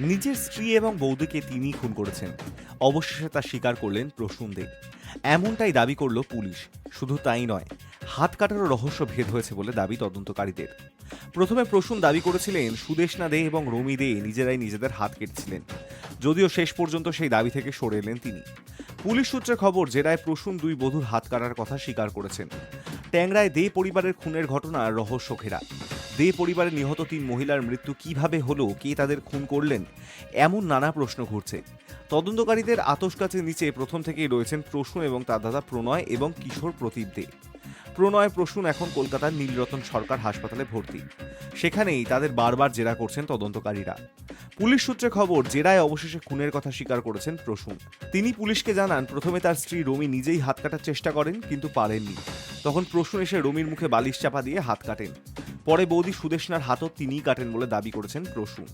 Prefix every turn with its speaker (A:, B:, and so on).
A: নিজের স্ত্রী এবং বৌদিকে তিনিই খুন করেছেন। অবশেষে তা স্বীকার করলেন প্রসূন দে। এমনটাই দাবি করল পুলিশ। শুধু তাই নয়, হাত কাটারও রহস্য ভেদ হয়েছে বলে দাবি তদন্তকারীদের। প্রথমে প্রসূন দাবি করেছিলেন সুদেশনা দে এবং রমি দে নিজেরাই নিজেদের হাত কেটেছিলেন। যদিও শেষ পর্যন্ত সেই দাবি থেকে সরে এলেন তিনি। পুলিশ সূত্রে খবর, জেরায় প্রসূন দুই বধূর হাত কাটার কথা স্বীকার করেছেন। ট্যাংরায় দে পরিবারের খুনের ঘটনা রহস্য ঘেরা দে পরিবারের নিহত তিন মহিলার মৃত্যু কীভাবে হলো, কে তাদের খুন করলেন, এমন নানা প্রশ্ন ঘুরছে। তদন্তকারীদের আতস কাছে নিচে প্রথম থেকেই রয়েছেন প্রশ্ন এবং তার দাদা প্রণয় এবং কিশোর প্রতীপ দে। প্রণয় প্রসূন এখন কলকাতার নীলরতন সরকার হাসপাতালে ভর্তি। সেখানেই তাদের বারবার জেরা করছেন তদন্তকারীরা। পুলিশ সূত্রে খবর, জেরায় অবশেষে খুনের কথা স্বীকার করেছেন প্রসূন। তিনি পুলিশকে জানান, প্রথমে তার স্ত্রী রমি নিজেই হাত কাটার চেষ্টা করেন, কিন্তু পারেননি। তখন প্রসূন এসে রমির মুখে বালিশ চাপা দিয়ে হাত কাটেন। পরে বৌদি সুদেশনার হাতও তিনিই কাটেন বলে দাবি করেছেন প্রসূন।